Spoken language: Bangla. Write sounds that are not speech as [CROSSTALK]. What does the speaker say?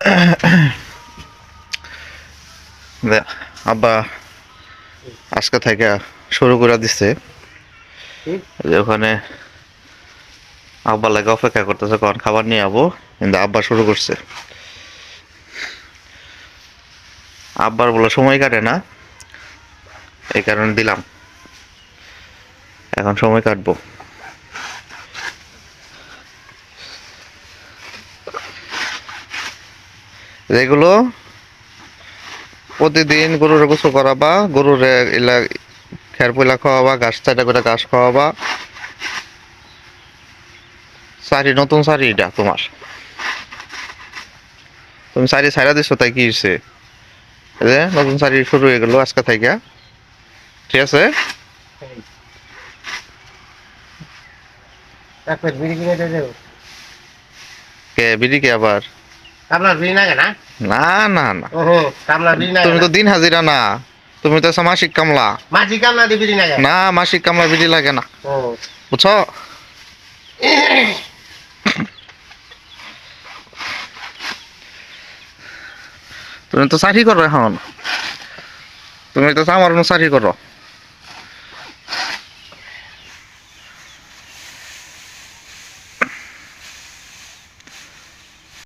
[COUGHS] আব্বা আজকে থেকে শুরু করে দিচ্ছে যে ওখানে আব্বা লাগে অপেক্ষা করতেছে কখন খাবার নিয়ে যাব কিন্তু আব্বা শুরু করছে। আব্বার বলে সময় কাটে না এই কারণে দিলাম। এখন সময় কাটবো। যেগুলো প্রতিদিন গরুর গোসল করাবা গরুর এলা খের পয়লা খাওয়াবা ঘাস চাটা করে ঘাস খাওয়াবা। শাড়ি নতুন শাড়ি এটা তোমার। তুমি শাড়ি ছাইরা দিছো তাই কি হয়েছে নতুন শাড়ি শুরু হয়ে গেল আজকে থেকে। ঠিক আছে? কে বিড়ি কে আবার? না তুমি তো না দিন হাজিরা না। তুমি তো মাসিক কামলা। কামলা লাগে না মাসিক কামলা বিড়ি লাগে না। ও বুঝছ? তুমি তো চাকরি করো এখন? তুমি তো আমার চাকরি করো